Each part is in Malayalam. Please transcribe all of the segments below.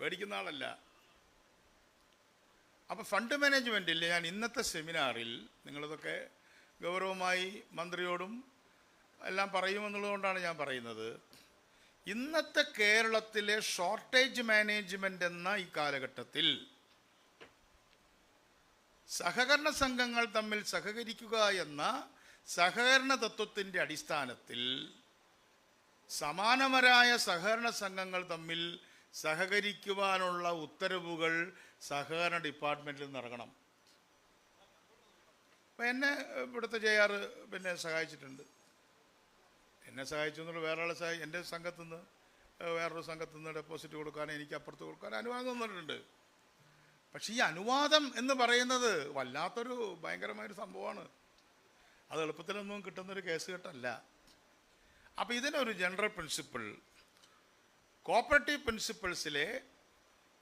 പേടിക്കുന്ന ആളല്ല. അപ്പോൾ ഫണ്ട് മാനേജ്മെന്റിൽ ഞാൻ ഇന്നത്തെ സെമിനാറിൽ നിങ്ങളിതൊക്കെ ഗൗരവമായി മന്ത്രിയോടും എല്ലാം പറയുമെന്നുള്ളതുകൊണ്ടാണ് ഞാൻ പറയുന്നത്. ഇന്നത്തെ കേരളത്തിലെ ഷോർട്ടേജ് മാനേജ്മെന്റ് എന്ന ഈ കാലഘട്ടത്തിൽ സഹകരണ സംഘങ്ങൾ തമ്മിൽ സഹകരിക്കുക എന്ന സഹകരണ തത്വത്തിന്റെ അടിസ്ഥാനത്തിൽ സമാനമരായ സഹകരണ സംഘങ്ങൾ തമ്മിൽ സഹകരിക്കുവാനുള്ള ഉത്തരവുകൾ സഹകരണ ഡിപ്പാർട്ട്മെന്റിൽ നിന്ന് ഇറങ്ങണം. അപ്പം എന്നെ ഇവിടുത്തെ ജെ ആർ പിന്നെ സഹായിച്ചിട്ടുണ്ട്. എന്നെ സഹായിച്ചു എന്നുള്ള വേറെ ആളെ സഹായി എന്റെ സംഘത്തു നിന്ന് വേറൊരു സംഘത്തു നിന്ന് ഡെപ്പോസിറ്റ് കൊടുക്കാൻ എനിക്ക് അപ്പുറത്ത് കൊടുക്കാൻ അനുവാദം തന്നിട്ടുണ്ട്. പക്ഷേ ഈ അനുവാദം എന്ന് പറയുന്നത് വല്ലാത്തൊരു ഭയങ്കരമായൊരു സംഭവമാണ്. അത് എളുപ്പത്തിലൊന്നും കിട്ടുന്നൊരു കേസ് കെട്ടല്ല. അപ്പോൾ ഇതിനൊരു general principle cooperative പ്രിൻസിപ്പിൾസിലെ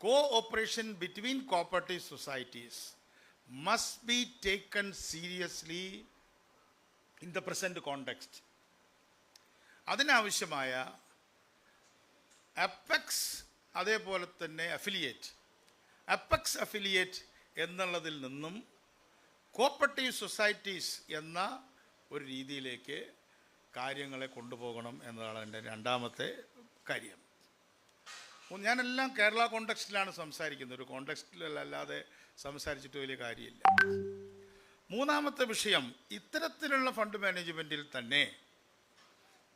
cooperation between cooperative societies must be taken seriously in the present context അതിനാവശ്യമായ അപ്പക്സ് അതേപോലെ തന്നെ അഫിലിയേറ്റ് അപ്പക്സ് അഫിലിയേറ്റ് എന്നുള്ളതിൽ നിന്നും കോപ്പറേറ്റീവ് സൊസൈറ്റീസ് എന്ന ഒരു രീതിയിലേക്ക് കാര്യങ്ങളെ കൊണ്ടുപോകണം എന്നതാണ് എന്റെ രണ്ടാമത്തെ കാര്യം. ഞാനെല്ലാം കേരള കോണ്ടെക്സ്റ്റിലാണ് സംസാരിക്കുന്നത്. ഒരു കോണ്ടെക്സ്റ്റിലല്ലാതെ സംസാരിച്ചിട്ട് വലിയ കാര്യമില്ല. മൂന്നാമത്തെ വിഷയം ഇത്തരത്തിലുള്ള ഫണ്ട് മാനേജ്മെന്റിൽ തന്നെ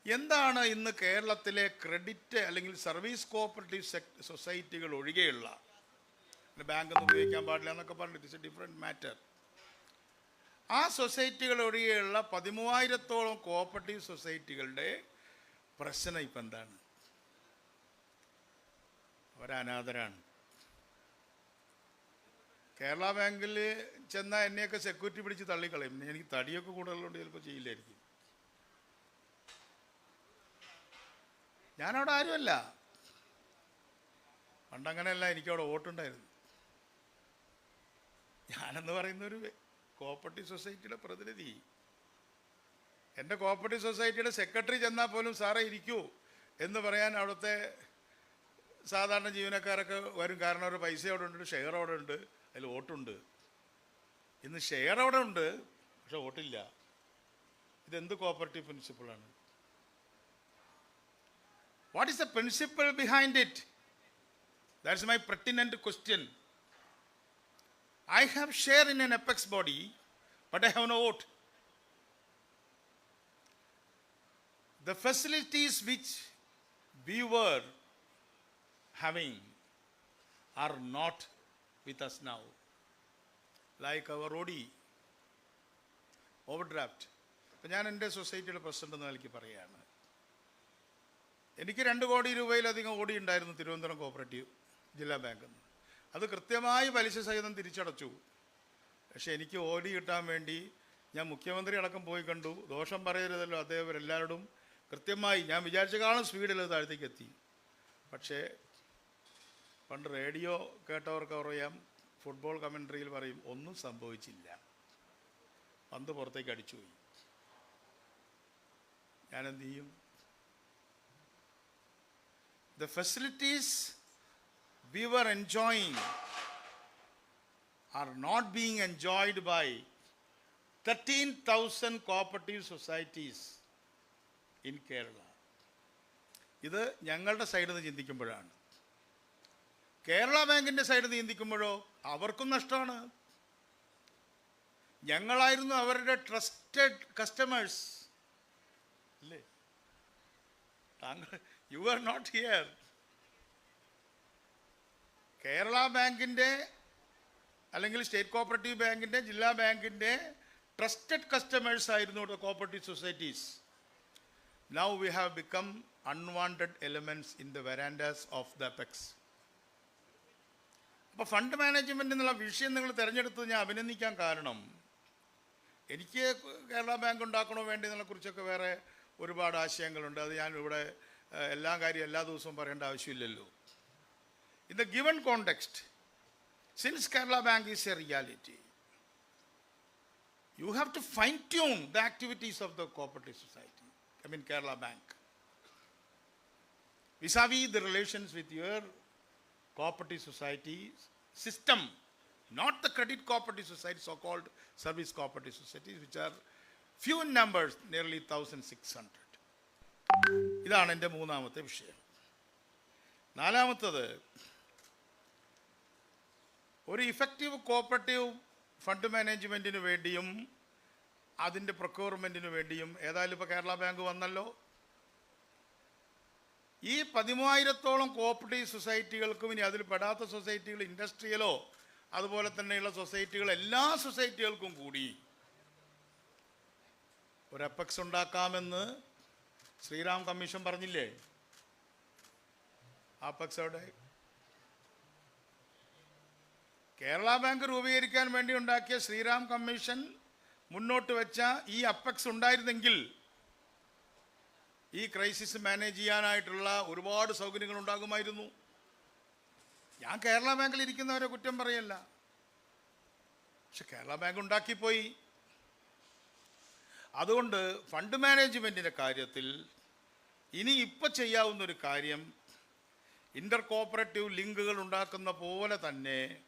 എന്താണ് ഇന്ന് കേരളത്തിലെ ക്രെഡിറ്റ് അല്ലെങ്കിൽ സർവീസ് കോപ്പറേറ്റീവ് സൊസൈറ്റികൾ ഒഴികെയുള്ള ബാങ്ക് ഒന്നും ഉപയോഗിക്കാൻ പാടില്ല എന്നൊക്കെ പറഞ്ഞു ഇറ്റ്സ് എ ഡിഫറെന്റ് മാറ്റർ ആ സൊസൈറ്റികൾ ഒഴികെയുള്ള പതിമൂവായിരത്തോളം കോപ്പറേറ്റീവ് സൊസൈറ്റികളുടെ പ്രശ്നം ഇപ്പം എന്താണ്? അവരനാഥരാണ് കേരള ബാങ്കിൽ ചെന്നാൽ എന്നെയൊക്കെ സെക്യൂരിറ്റി പിടിച്ച് തള്ളിക്കളയും. എനിക്ക് തടിയൊക്കെ കൂടുതലുണ്ട് ചിലപ്പോൾ ചെയ്യില്ലായിരിക്കും. ഞാനവിടെ ആരുമല്ല. പണ്ടങ്ങനെയല്ല എനിക്കവിടെ വോട്ടുണ്ടായിരുന്നു. ഞാനെന്ന് പറയുന്ന ഒരു കോപ്പറേറ്റീവ് സൊസൈറ്റിയുടെ പ്രതിനിധി. എന്റെ കോപ്പറേറ്റീവ് സൊസൈറ്റിയുടെ സെക്രട്ടറി ചെന്നാൽ പോലും സാറേ ഇരിക്കൂ എന്ന് പറയാൻ അവിടുത്തെ സാധാരണ ജീവനക്കാരൊക്കെ വരും. കാരണം അവരുടെ പൈസ അവിടെ ഉണ്ട് ഷെയർ അവിടെ ഉണ്ട് അതിൽ വോട്ടുണ്ട്. ഇന്ന് ഷെയർ അവിടെ ഉണ്ട് പക്ഷെ വോട്ടില്ല. ഇതെന്ത് cooperative പ്രിൻസിപ്പിളാണ് what is the principle behind it that's my pertinent question I have share in an apex body but I have no vote the facilities which we were having are not with us now. Like our OD, overdraft. ഇപ്പം ഞാൻ എന്റെ സൊസൈറ്റിയുടെ പ്രസിഡന്റ് എന്ന നിലയ്ക്ക് പറയുകയാണ്. എനിക്ക് രണ്ട് കോടി രൂപയിലധികം ഓടി ഉണ്ടായിരുന്നു തിരുവനന്തപുരം കോപ്പറേറ്റീവ് ജില്ലാ ബാങ്കിൽ നിന്ന് അത് കൃത്യമായി പലിശ സഹിതം തിരിച്ചടച്ചു. പക്ഷേ എനിക്ക് ഓടി കിട്ടാൻ വേണ്ടി ഞാൻ മുഖ്യമന്ത്രി അടക്കം പോയി കണ്ടു. ദോഷം പറയരുതല്ലോ അദ്ദേഹം എല്ലാവരോടും കൃത്യമായി ഞാൻ വിചാരിച്ചേക്കാളും സ്പീഡിൽ താഴത്തേക്ക് എത്തി. പക്ഷേ പണ്ട് റേഡിയോ കേട്ടവർക്ക് അറിയാം ഫുട്ബോൾ കമൻട്രിയിൽ പറയും ഒന്നും സംഭവിച്ചില്ല. പന്ത് പുറത്തേക്ക് അടിച്ചുപോയി ഞാൻ ചെയ്യും ചെയ്യും? Facilities we were enjoying are not being being enjoyed by 13,000 cooperative societies in Kerala. ഇത് ഞങ്ങളുടെ സൈഡിൽ നിന്ന് ചിന്തിക്കുമ്പോഴാണ്. കേരള ബാങ്കിന്റെ സൈഡ് നീന്തിക്കുമ്പോഴോ അവർക്കും നഷ്ടമാണ്. ഞങ്ങളായിരുന്നു അവരുടെ ട്രസ്റ്റഡ് കസ്റ്റമേഴ്സ് അല്ലേ താങ്കൾ you are not here Kerala ബാങ്കിന്റെ അല്ലെങ്കിൽ സ്റ്റേറ്റ് കോപ്പറേറ്റീവ് ബാങ്കിന്റെ ജില്ലാ ബാങ്കിന്റെ ട്രസ്റ്റഡ് കസ്റ്റമേഴ്സ് ആയിരുന്നു cooperative societies now we have become unwanted elements in the verandas of the apex അപ്പോൾ ഫണ്ട് മാനേജ്മെന്റ് എന്നുള്ള വിഷയം നിങ്ങൾ തിരഞ്ഞെടുത്തത് ഞാൻ അഭിനന്ദിക്കാൻ കാരണം. എനിക്ക് കേരള ബാങ്ക് ഉണ്ടാക്കണോ വേണ്ടതിനെ കുറിച്ചൊക്കെ വേറെ ഒരുപാട് ആശയങ്ങളുണ്ട്. അത് ഞാൻ ഇവിടെ എല്ലാ കാര്യം എല്ലാ ദിവസവും പറയേണ്ട ആവശ്യമില്ലല്ലോ. In the given context since Kerala bank is a reality you have to fine tune the activities of the cooperative society I mean Kerala bank vis a vis the relations with your cooperative society system, not the credit cooperative society, so-called service cooperative societies, which are few in numbers, nearly 1,600. ഇതാണ് എന്റെ മൂന്നാമത്തെ വിഷയം നാലാമത്തത് ഒരു ഇഫക്റ്റീവ് കോപ്പറേറ്റീവ് ഫണ്ട് മാനേജ്മെന്റിന് വേണ്ടിയും അതിന്റെ പ്രൊക്യൂർമെന്റിന് വേണ്ടിയും ഏതായാലും ഇപ്പോൾ കേരള ബാങ്ക് ഈ പതിമൂവായിരത്തോളം കോപ്പറേറ്റീവ് സൊസൈറ്റികൾക്കും ഇനി അതിൽ പെടാത്ത സൊസൈറ്റികൾ ഇൻഡസ്ട്രിയലോ അതുപോലെ തന്നെയുള്ള സൊസൈറ്റികൾ എല്ലാ സൊസൈറ്റികൾക്കും കൂടി ഒരു അപ്പക്സ് ഉണ്ടാക്കാമെന്ന് ശ്രീറാം കമ്മീഷൻ പറഞ്ഞില്ലേ? അപ്പക്സ് അവിടെ കേരള ബാങ്ക് രൂപീകരിക്കാൻ വേണ്ടി ഉണ്ടാക്കിയ ശ്രീറാം കമ്മീഷൻ മുന്നോട്ട് വെച്ച ഈ അപ്പക്സ് ഉണ്ടായിരുന്നെങ്കിൽ ഈ ക്രൈസിസ് മാനേജ് ചെയ്യാനായിട്ടുള്ള ഒരുപാട് സൗകര്യങ്ങൾ ഉണ്ടാകുമായിരുന്നു ഞാൻ കേരള ബാങ്കിൽ ഇരിക്കുന്നവരെ കുറ്റം പറയല്ല. പക്ഷെ കേരള ബാങ്ക് ഉണ്ടാക്കിപ്പോയി. അതുകൊണ്ട് ഫണ്ട് മാനേജ്മെന്റിന്റെ കാര്യത്തിൽ ഇനി ഇപ്പം ചെയ്യാവുന്നൊരു കാര്യം ഇന്റർ കോപ്പറേറ്റീവ് ലിങ്കുകൾ ഉണ്ടാക്കുന്ന പോലെ തന്നെ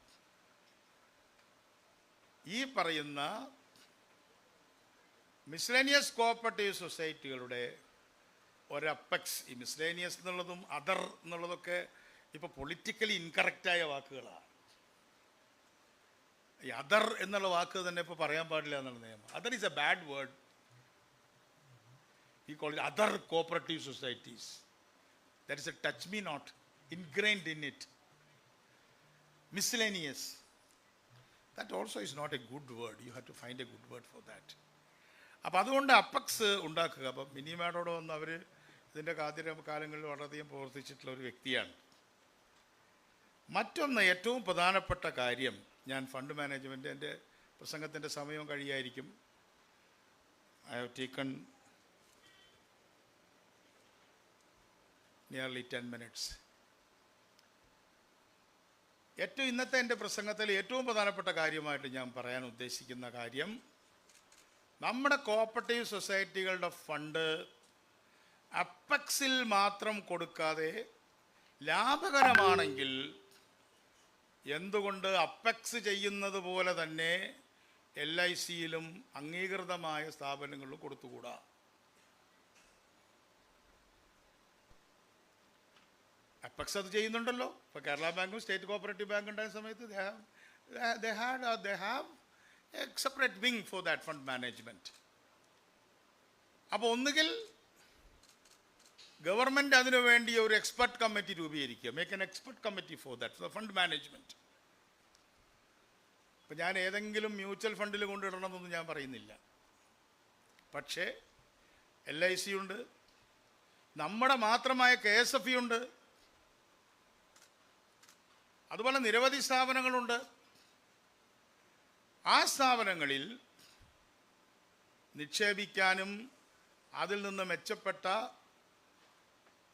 ഈ പറയുന്ന മിസ്ലേനിയസ് കോപ്പറേറ്റീവ് സൊസൈറ്റികളുടെ ഒരു അപ്പക്സ് ഈ മിസ്ലേനിയസ് എന്നുള്ളതും അതർ എന്നുള്ളതൊക്കെ ഇപ്പോൾ പൊളിറ്റിക്കലി ഇൻകറക്റ്റായ വാക്കുകളാണ് ഈ അതർ എന്നുള്ള വാക്ക് തന്നെ ഇപ്പോൾ പറയാൻ പാടില്ല എന്നുള്ള നിയമം. Other is a bad word we call other cooperative societies that is a touch me not ingrained in it miscellaneous that also is not a good word you have to find a good word for that അപ്പോൾ അതുകൊണ്ട് അപ്പക്സ് ഉണ്ടാക്കുക. അപ്പം മിനി മാഡോട് വന്ന് അവർ ഇതിന്റെ ആദ്യ കാലങ്ങളിൽ വളരെയധികം പ്രവർത്തിച്ചിട്ടുള്ള ഒരു വ്യക്തിയാണ്. മറ്റൊന്ന് ഏറ്റവും പ്രധാനപ്പെട്ട കാര്യം ഞാൻ ഫണ്ട് മാനേജ്മെന്റ് എന്റെ പ്രസംഗത്തിന്റെ സമയം കഴിയായിരിക്കും. I have taken nearly ten minutes ഏറ്റവും ഇന്നത്തെ എന്റെ പ്രസംഗത്തിൽ ഏറ്റവും പ്രധാനപ്പെട്ട കാര്യമായിട്ട് ഞാൻ പറയാൻ ഉദ്ദേശിക്കുന്ന കാര്യം നമ്മുടെ കോപ്പറേറ്റീവ് സൊസൈറ്റികളുടെ ഫണ്ട് അപ്പക്സിൽ മാത്രം കൊടുക്കാതെ ലാഭകരമാണെങ്കിൽ എന്തുകൊണ്ട് അപ്പക്സ് ചെയ്യുന്നത് പോലെ തന്നെ എൽ ഐ സിയിലും അംഗീകൃതമായ സ്ഥാപനങ്ങളിലും കൊടുത്തുകൂടാ? അപ്പക്സ് അത് ചെയ്യുന്നുണ്ടല്ലോ. ഇപ്പോൾ കേരള ബാങ്കും സ്റ്റേറ്റ് കോപ്പറേറ്റീവ് ബാങ്ക് ഉണ്ടായ സമയത്ത് they had they have a separate wing for that fund management അപ്പോൾ ഒന്നുകിൽ ഗവൺമെന്റ് അതിനു വേണ്ടി ഒരു expert committee രൂപീകരിക്കുക. Make an expert committee for that for fund management ഇപ്പം ഞാൻ ഏതെങ്കിലും മ്യൂച്വൽ ഫണ്ടിൽ കൊണ്ടിടണമെന്നൊന്നും ഞാൻ പറയുന്നില്ല. പക്ഷേ എൽ ഐ സി ഉണ്ട്. നമ്മുടെ മാത്രമായ കെ എസ് എഫ് ഉണ്ട്. അതുപോലെ നിരവധി സ്ഥാപനങ്ങളുണ്ട്. ആ സ്ഥാപനങ്ങളിൽ നിക്ഷേപിക്കാനും അതിൽ നിന്ന് മെച്ചപ്പെട്ട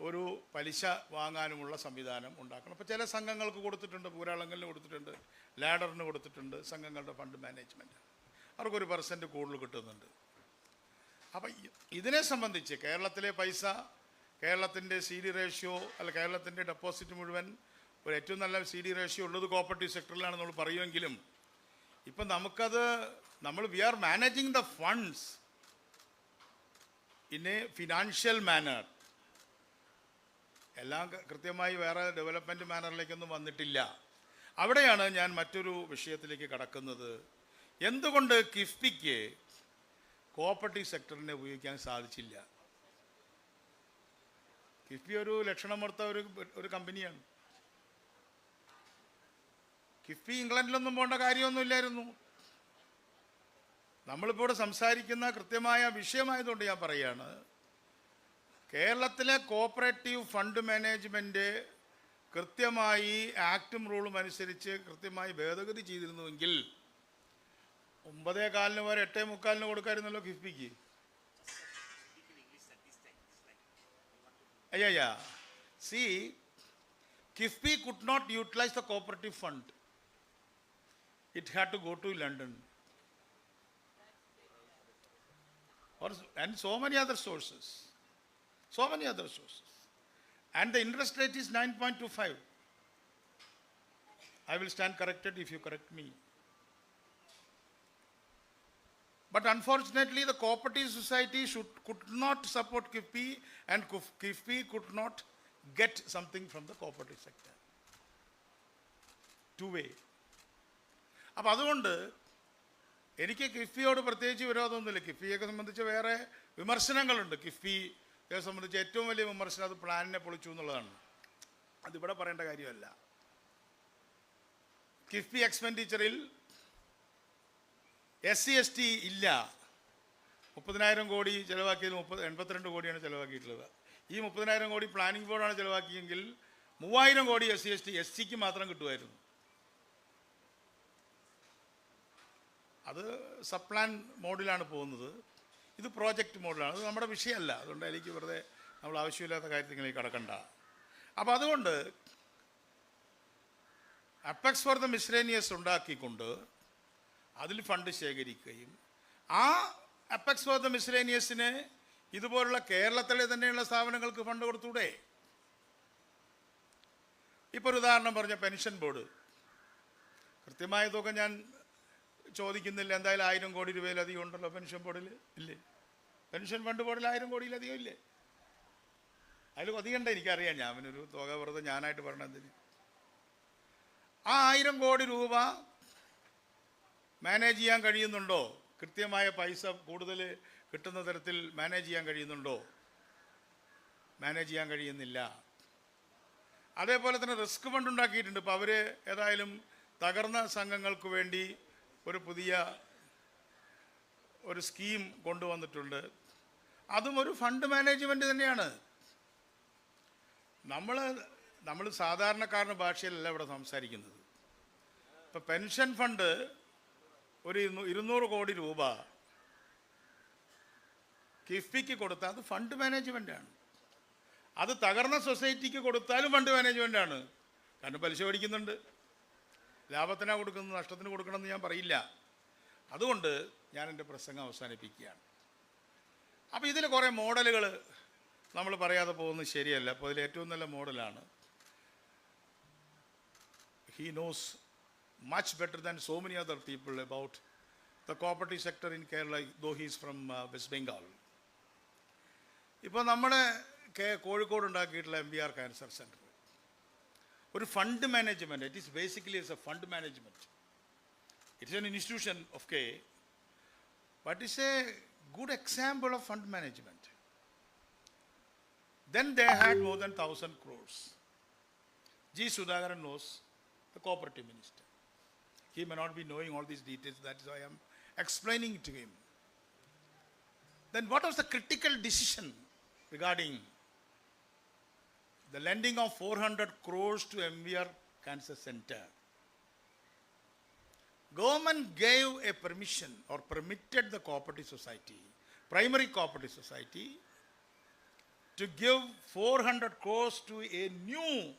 ഒരു പലിശ വാങ്ങാനുമുള്ള സംവിധാനം ഉണ്ടാക്കണം. അപ്പോൾ ചില സംഘങ്ങൾക്ക് കൊടുത്തിട്ടുണ്ട് പൂരാളങ്ങളിൽ കൊടുത്തിട്ടുണ്ട് ലാഡറിന് കൊടുത്തിട്ടുണ്ട് സംഘങ്ങളുടെ ഫണ്ട് മാനേജ്മെന്റ് അവർക്കൊരു പെർസെന്റ് കൂടുതൽ കിട്ടുന്നുണ്ട്. അപ്പം ഇതിനെ സംബന്ധിച്ച് കേരളത്തിലെ പൈസ കേരളത്തിന്റെ സി ഡി റേഷ്യോ അല്ല കേരളത്തിന്റെ ഡെപ്പോസിറ്റ് മുഴുവൻ ഒരു ഏറ്റവും നല്ല സി ഡി റേഷ്യോ ഉള്ളത് കോപ്പറേറ്റീവ് സെക്ടറിലാണ് നമ്മൾ പറയുമെങ്കിലും ഇപ്പം നമുക്കത് നമ്മൾ we are managing the funds in a financial manner എല്ലാം കൃത്യമായി വേറെ ഡെവലപ്മെന്റ് മാനറിലേക്കൊന്നും വന്നിട്ടില്ല. അവിടെയാണ് ഞാൻ മറ്റൊരു വിഷയത്തിലേക്ക് കടക്കുന്നത്. എന്തുകൊണ്ട് കിഫ്ബിക്ക് കോപ്പറേറ്റീവ് സെക്ടറിനെ ഉപയോഗിക്കാൻ സാധിച്ചില്ല? കിഫ്ബി ഒരു ലക്ഷണമർത്ത ഒരു ഒരു കമ്പനിയാണ് കിഫ്ബി ഇംഗ്ലണ്ടിലൊന്നും പോകേണ്ട കാര്യമൊന്നുമില്ലായിരുന്നു. നമ്മളിപ്പോൾ ഇവിടെ സംസാരിക്കുന്ന കൃത്യമായ വിഷയമായതുകൊണ്ട് ഞാൻ പറയുകയാണ് കേരളത്തിലെ കോപ്പറേറ്റീവ് ഫണ്ട് മാനേജ്മെന്റ് കൃത്യമായി ആക്ടും റൂളും അനുസരിച്ച് കൃത്യമായി ഭേദഗതി ചെയ്തിരുന്നുവെങ്കിൽ ഒമ്പതേ കാലിന് വരെ എട്ടേ മുക്കാലിന് കൊടുക്കാമായിരുന്നല്ലോ കിഫ്ബിക്ക് അയ്യ see KIIFB could not utilise the cooperative fund it had to go to London. Or, and so many other sources. So many other sources. And the interest rate is 9.25. I will stand corrected if you correct me. But unfortunately, the cooperative society should, could not support KIFPI and KIFPI could not get something from the cooperative sector. Two way. അപ്പം അതുകൊണ്ട് എനിക്ക് കിഫ്ബിയോട് പ്രത്യേകിച്ച് വിരോധമൊന്നുമില്ല. കിഫ്ബിയൊക്കെ സംബന്ധിച്ച് വേറെ വിമർശനങ്ങളുണ്ട്. കിഫ്ബിയെ സംബന്ധിച്ച് ഏറ്റവും വലിയ വിമർശനം അത് പ്ലാനിനെ പൊളിച്ചു എന്നുള്ളതാണ്. അതിവിടെ പറയേണ്ട കാര്യമല്ല. കിഫ്ബി എക്സ്പെൻഡിച്ചറിൽ എസ് സി എസ് ടി ഇല്ല. മുപ്പതിനായിരം കോടി ചിലവാക്കിയത് മുപ്പത് എൺപത്തിരണ്ട് കോടിയാണ് ചിലവാക്കിയിട്ടുള്ളത്. ഈ മുപ്പതിനായിരം കോടി പ്ലാനിംഗ് ബോർഡാണ് ചിലവാക്കിയെങ്കിൽ മൂവായിരം crore S C S T S സിക്ക് മാത്രം കിട്ടുമായിരുന്നു. അത് സപ്ലാൻ മോഡിലാണ് പോകുന്നത്. ഇത് പ്രോജക്റ്റ് മോഡിലാണ്. അത് നമ്മുടെ വിഷയമല്ല. അതുകൊണ്ട് എനിക്ക് വെറുതെ നമ്മൾ ആവശ്യമില്ലാത്ത കാര്യത്തിലേക്ക് കടക്കണ്ട. അപ്പോൾ അതുകൊണ്ട് അപ്പക്സ് ഫോർ ദ മിസ്ലേനിയസ് ഉണ്ടാക്കിക്കൊണ്ട് അതിൽ ഫണ്ട് ശേഖരിക്കുകയും ആ അപ്പക്സ് ഫോർ ദ മിസ്ലേനിയസിന് ഇതുപോലുള്ള കേരളത്തിലെ തന്നെയുള്ള സ്ഥാപനങ്ങൾക്ക് ഫണ്ട് കൊടുത്തൂടെ? ഇപ്പോൾ ഒരു ഉദാഹരണം പറഞ്ഞ പെൻഷൻ ബോർഡ്. കൃത്യമായ തുക ഞാൻ ചോദിക്കുന്നില്ല എന്തായാലും ആയിരം കോടി രൂപയിലധികം ഉണ്ടല്ലോ പെൻഷൻ ബോർഡിൽ? ഇല്ലേ? പെൻഷൻ ഫണ്ട് ബോർഡിൽ ആയിരം കോടിയിലധികം ഇല്ലേ? അതിൽ കൊതികണ്ട എനിക്കറിയാം. ഞാൻ അവനൊരു തുക വെറുതെ ഞാനായിട്ട് പറഞ്ഞതിന് ആ ആയിരം കോടി രൂപ മാനേജ് ചെയ്യാൻ കഴിയുന്നുണ്ടോ? കൃത്യമായ പൈസ കൂടുതൽ കിട്ടുന്ന തരത്തിൽ മാനേജ് ചെയ്യാൻ കഴിയുന്നുണ്ടോ? മാനേജ് ചെയ്യാൻ കഴിയുന്നില്ല. അതേപോലെ തന്നെ റിസ്ക് ഫണ്ട് ഉണ്ടാക്കിയിട്ടുണ്ട്. ഇപ്പോൾ അവർ ഏതായാലും തകർന്ന സംഘങ്ങൾക്ക് വേണ്ടി ഒരു പുതിയ ഒരു സ്കീം കൊണ്ടുവന്നിട്ടുണ്ട്. അതും ഒരു ഫണ്ട് മാനേജ്മെന്റ് തന്നെയാണ്. നമ്മൾ നമ്മൾ സാധാരണക്കാരന്റെ ഭാഷയിലല്ല ഇവിടെ സംസാരിക്കുന്നത്. ഇപ്പം പെൻഷൻ ഫണ്ട് ഒരു ഇരുന്നൂ- ഇരുന്നൂറ് കോടി രൂപ കിഫ്ബിക്ക് കൊടുത്താൽ അത് ഫണ്ട് മാനേജ്മെന്റാണ് അത് തകർന്ന സൊസൈറ്റിക്ക് കൊടുത്താലും ഫണ്ട് മാനേജ്മെന്റാണ് കാരണം പലിശ മേടിക്കുന്നുണ്ട്. ലാഭത്തിനാണ് കൊടുക്കുന്നത് നഷ്ടത്തിന് കൊടുക്കണമെന്ന് ഞാൻ പറയില്ല. അതുകൊണ്ട് ഞാൻ എന്റെ പ്രസംഗം അവസാനിപ്പിക്കുകയാണ്. അപ്പോൾ ഇതിൽ കുറേ മോഡലുകൾ നമ്മൾ പറയാതെ പോകുന്നത് ശരിയല്ല. അപ്പോൾ അതിൽ ഏറ്റവും നല്ല മോഡലാണ്. He knows much better than so many other people about the cooperative sector in Kerala though he's from west Bengal. ഇപ്പോൾ നമ്മുടെ കേ കോഴിക്കോട് ഉണ്ടാക്കിയിട്ടുള്ള M B R cancer centre ഒരു fund management it is basically it's a fund management it's an institution of K but it's a good example of fund management then they had more than thousand crores G. Sudhakaran knows the cooperative minister. He may not be knowing all these details, that is why I am explaining to him. Then what was the critical decision regarding the lending of 400 crores to MVR Cancer Center? Government gave a permission or permitted the cooperative society, primary cooperative society, to give 400 crores to a new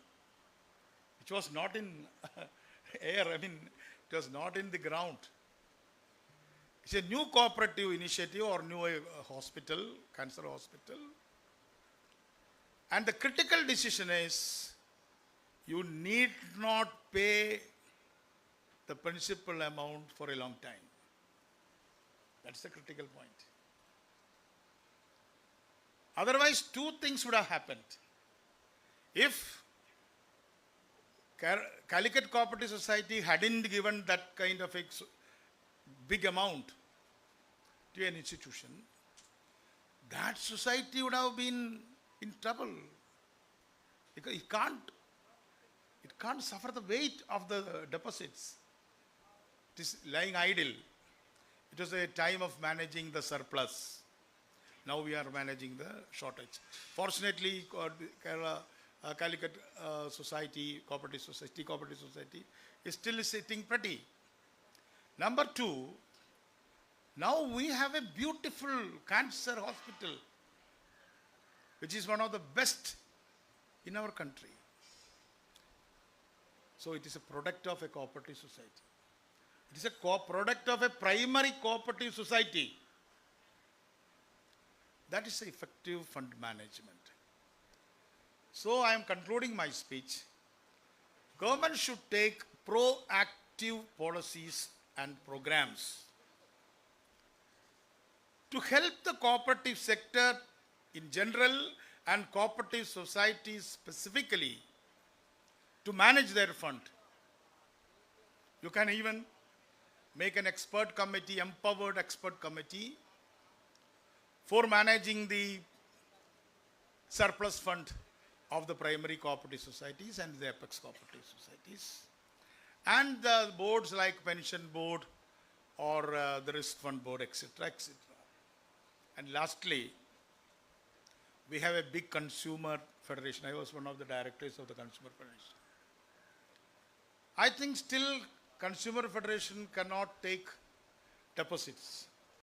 which was not in air, I mean, it was not in the ground. It's a new cooperative initiative or new uh, hospital, cancer hospital. And the critical decision is you need not pay the principal amount for a long time. That's the critical point. Otherwise, two things would have happened. If Calicut Cooperative Society hadn't given that kind of big amount to an institution, that society would have been in trouble. Because it can't, it can't suffer the weight of the deposits. It is lying idle. It was a time of managing the surplus. Now we are managing the shortage. Fortunately, Kerala, uh, Calicut uh, Society, Cooperative Society, Cooperative Society is still sitting pretty. Number two, now we have a beautiful cancer hospital, which is one of the best in our country. So it is a product of a cooperative society. It is a co- product of a primary cooperative society. That is effective fund management. So I am concluding my speech. Government should take proactive policies and programs to help the cooperative sector in general and cooperative societies specifically to manage their fund. You can even make an expert committee, empowered expert committee for managing the surplus fund of the primary cooperative societies and the apex cooperative societies. And the boards like pension board or uh, the risk fund board, etc., etc. And lastly, we have a big consumer federation. I was one of the directors of the consumer federation. I think still consumer federation cannot take deposits.